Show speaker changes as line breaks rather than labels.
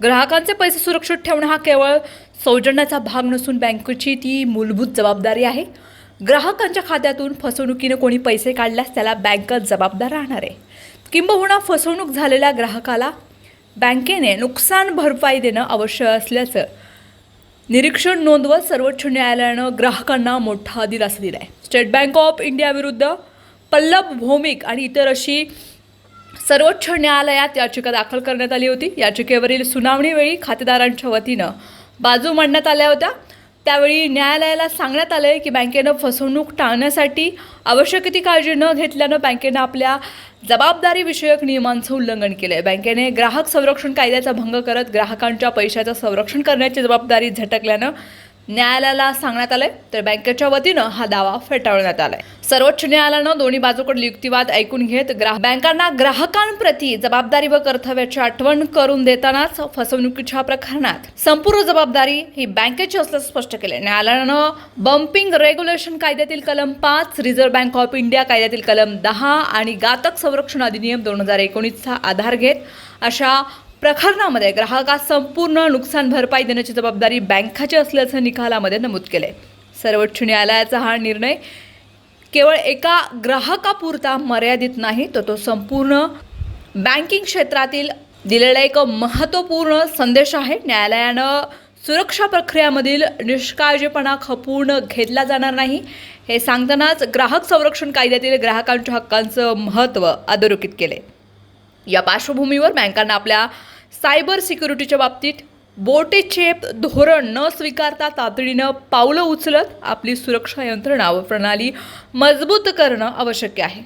ग्राहकांचे पैसे सुरक्षित ठेवणं हा केवळ सौजन्याचा भाग नसून बँकेची ती मूलभूत जबाबदारी आहे. ग्राहकांच्या खात्यातून फसवणुकीनं कोणी पैसे काढल्यास त्याला बँक जबाबदार राहणार आहे. किंबहुना फसवणूक झालेल्या ग्राहकाला बँकेने नुकसान भरपाई देणं आवश्यक असल्याचं निरीक्षण नोंदवत सर्वोच्च न्यायालयानं ग्राहकांना मोठा दिलासा दिला आहे स्टेट बँक ऑफ इंडियाविरुद्ध पल्लभ भौमिक आणि इतर अशी सर्वोच्च न्यायालयात याचिका दाखल करण्यात आली होती. याचिकेवरील सुनावणीवेळी खातेदारांच्या वतीनं बाजू मांडण्यात आल्या होत्या. त्यावेळी न्यायालयाला सांगण्यात आलं की बँकेनं फसवणूक टाळण्यासाठी आवश्यक ती काळजी न घेतल्यानं बँकेनं आपल्या जबाबदारीविषयक नियमांचं उल्लंघन केलं आहे बँकेने ग्राहक संरक्षण कायद्याचा भंग करत ग्राहकांच्या पैशाचं संरक्षण करण्याची जबाबदारी झटकल्यानं न्यायालयाला सांगण्यात आलंय तर बँकेच्या वतीनं हा दावा फेटाळण्यात आलाय. सर्वोच्च न्यायालयानं दोन्ही बाजूकडील युक्तिवाद ऐकून घेत ग्राहक बँकांना ग्राहकांप्रती जबाबदारी व कर्तव्याची आठवण करून देतानाच फसवणुकीच्या प्रकरणात संपूर्ण जबाबदारी ही बँकेची असल्याचं स्पष्ट केले न्यायालयानं बम्पिंग रेग्युलेशन कायद्यातील कलम पाच रिझर्व्ह बँक ऑफ इंडिया कायद्यातील कलम दहा आणि घातक संरक्षण अधिनियम दोन हजार एकोणीसचा आधार घेत अशा प्रकरणामध्ये ग्राहकास संपूर्ण नुकसान भरपाई देण्याची जबाबदारी बँकाची असल्याचं निकालामध्ये नमूद केलंय सर्वोच्च न्यायालयाचा हा निर्णय केवळ एका ग्राहकापुरता मर्यादित नाही तर तो संपूर्ण बँकिंग क्षेत्रातील दिलेला एक महत्त्वपूर्ण संदेश आहे. न्यायालयानं सुरक्षा प्रक्रियामधील निष्काळजीपणा खपून घेतला जाणार नाही. हे सांगतानाच ग्राहक संरक्षण कायद्यातील ग्राहकांच्या हक्कांचं महत्त्व अधोरेखित केले. या पार्श्वभूमीवर बँकांना आपल्या सायबर सिक्युरिटीच्या बाबतीत बोटेचेप धोरण न स्वीकारता तातडीनं पावलं उचलत आपली सुरक्षा यंत्रणा व प्रणाली मजबूत करणं आवश्यक आहे.